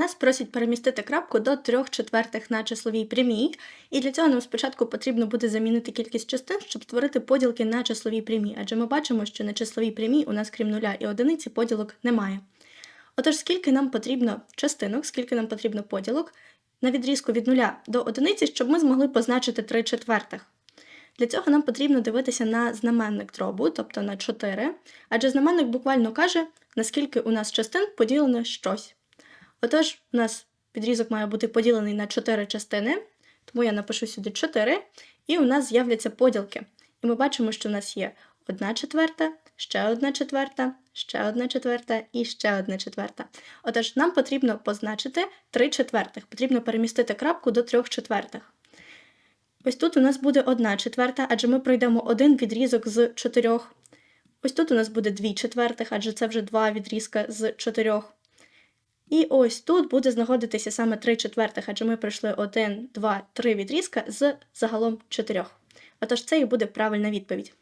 Нас просять перемістити крапку до 3 четвертих на числовій прямій, і для цього нам спочатку потрібно буде замінити кількість частин, щоб створити поділки на числовій прямій, адже ми бачимо, що на числовій прямій у нас крім нуля і одиниці поділок немає. Отож, скільки нам потрібно частинок, скільки нам потрібно поділок на відрізку від нуля до одиниці, щоб ми змогли позначити 3 четвертих. Для цього нам потрібно дивитися на знаменник дробу, тобто на 4, адже знаменник буквально каже, наскільки у нас частин поділено щось. Отож, у нас відрізок має бути поділений на 4 частини, тому я напишу сюди 4, і у нас з'являться поділки. І ми бачимо, що у нас є 1 четверта, ще 1 четверта, ще 1 четверта і ще 1 четверта. Отож, нам потрібно позначити 3 четвертих, потрібно перемістити крапку до 3 четвертих. Ось тут у нас буде 1 четверта, адже ми пройдемо один відрізок з 4. Ось тут у нас буде 2 четвертих, адже це вже два відрізка з 4. І ось тут буде знаходитися саме 3 четвертих, адже ми пройшли 1, 2, 3 відрізка з загалом 4. Отож, це і буде правильна відповідь.